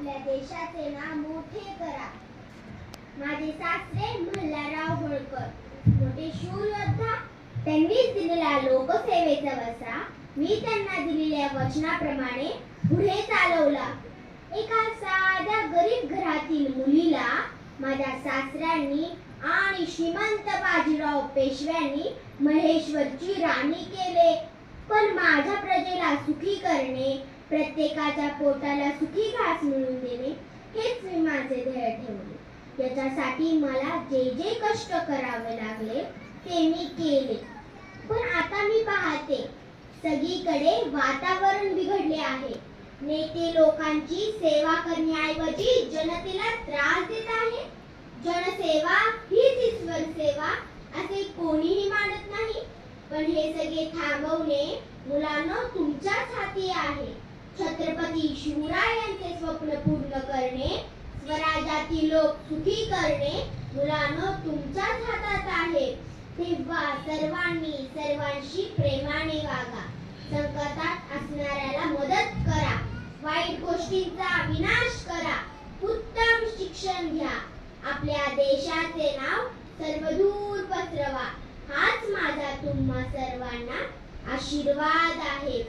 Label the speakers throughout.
Speaker 1: आपल्या देशाचे नाव मोठे करा. माझे सासरे मल्हारराव होळकर. मोठे शूर योद्धा त्यांनीच दिलेला लोकसेवेचा वसा. मी त्यांना दिलेल्या वचनाप्रमाणे पुढे चालवला. एका साध्या गरीब घरातील मुलीला माझ्या सासऱ्यांनी आणि श्रीमंत बाजीराव पेशव्यांनी महेश्वरची राणी केले. पण माझ्या सुखी करणे प्रत्येकाच्या पोटाला सुखी घास मिळवून देणे हेच मी माझे ध्येय ठेवले. याच्यासाठी मला जे जे कष्ट करावे लागले ते मी केले. पण आता मी पाहते सगळीकडे वातावरण बिघडले आहे. नेते लोकांची सेवा करण्याऐवजी जनतेला त्रास देत आहे. जनसेवा हीच ईश्वर सेवा असे कोणीही मानत नाही. हे सगळे थांबवणे मुलांना तुमच्याच हाती आहे. छत्रपती शिवराय यांचे स्वप्न पूर्ण करणे स्वराज्यातील लोक सुखी करणे मुलांना तुमच्याच हातात आहे. तेव्हा सर्वांनी सर्वांशी प्रेमाने वागा. संकटात असणाऱ्याला मदत करा. वाईट गोष्टींचा विनाश करा. उत्तम शिक्षण घ्या. आपल्या देशाचे नाव सर्वदूर पसरवा. हाच माझा तुम्हा सर्वांना आशीर्वाद आहे.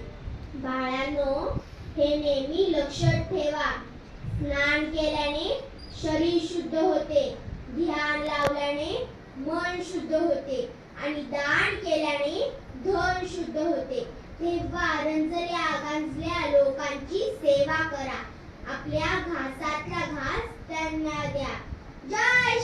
Speaker 1: बाळांनो हे नेहमी लक्षात ठेवा. स्नान केल्याने शरीर शुद्ध होते. ध्यान लावल्याने मन शुद्ध होते. आणि दान केल्याने धन शुद्ध होते. तेव्हा रंजल्या गांजल्या लोकांची सेवा करा. आपल्या घासातला घास त्यांना द्या. जय